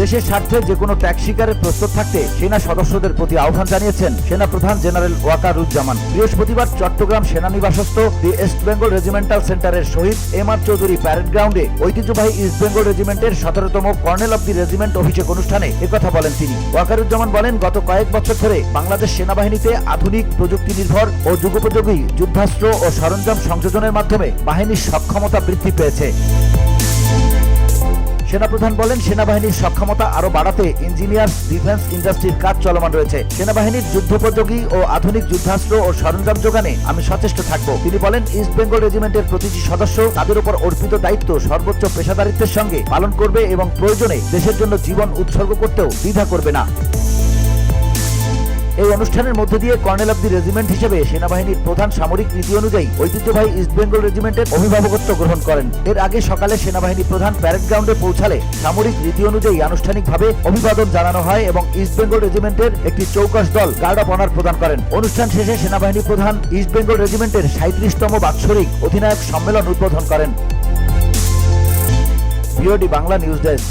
দেশের স্বার্থে যে কোনো ত্যাগ স্বীকারের প্রস্তুত থাকতে সেনা সদস্যদের প্রতি আহ্বান জানিয়েছেন সেনা প্রধান জেনারেল ওয়াকারুজ্জামান। বৃহস্পতিবার চট্টগ্রাম সেনানিবাসস্থ দি ইস্ট বেঙ্গল রেজিমেন্টাল সেন্টারের Shaheed M R Chowdhury parade গ্রাউন্ডে ঐতিহ্যবাহী ইস্ট বেঙ্গল রেজিমেন্টের সতেরোতম কর্নেল অব দি রেজিমেন্ট অভিষেক অনুষ্ঠানে একথা বলেন তিনি। ওয়াকারুজ্জামান বলেন, গত কয়েক বছর ধরে বাংলাদেশ সেনাবাহিনীতে আধুনিক প্রযুক্তি নির্ভর ও যুগোপযোগী যুদ্ধাস্ত্র ও সরঞ্জাম সংযোজনের মাধ্যমে বাহিনীর সক্ষমতা বৃদ্ধি পেয়েছে। সেনাপ্রধান বলেন, সেনাবাহিনীর সক্ষমতা আরও বাড়াতে ইঞ্জিনিয়ার, ডিফেন্স ইন্ডাস্ট্রির কাজ চলমান রয়েছে। সেনাবাহিনীর যুদ্ধোপযোগী ও আধুনিক যুদ্ধাস্ত্র ও সরঞ্জাম যোগানে আমি সচেষ্ট থাকব। তিনি বলেন, ইস্ট বেঙ্গল রেজিমেন্টের প্রতিটি সদস্য তাদের উপর অর্পিত দায়িত্ব সর্বোচ্চ পেশাদারিত্বের সঙ্গে পালন করবে এবং প্রয়োজনে দেশের জন্য জীবন উৎসর্গ করতেও দ্বিধা করবে না। এই অনুষ্ঠানের মধ্যে দিয়ে কর্নেল অব দি রেজিমেন্ট হিসেবে সেনাবাহিনীর প্রধান সামরিক নীতি অনুযায়ী ঐতিহ্যবাহী ইস্ট বেঙ্গল রেজিমেন্টের অভিভাবকত্ব গ্রহণ করেন। এর আগে সকালে সেনাবাহিনী প্রধান প্যারেড গ্রাউন্ডে পৌঁছালে সামরিক রীতি অনুযায়ী আনুষ্ঠানিকভাবে অভিবাদন জানানো হয় এবং ইস্ট বেঙ্গল রেজিমেন্টের একটি চৌকস দল গার্ড অফ অনার প্রদান করেন। অনুষ্ঠান শেষে সেনাবাহিনী প্রধান ইস্ট বেঙ্গল রেজিমেন্টের সাঁত্রিশতম বাৎসরিক অধিনায়ক সম্মেলন উদ্বোধন করেন। Bangla news desk.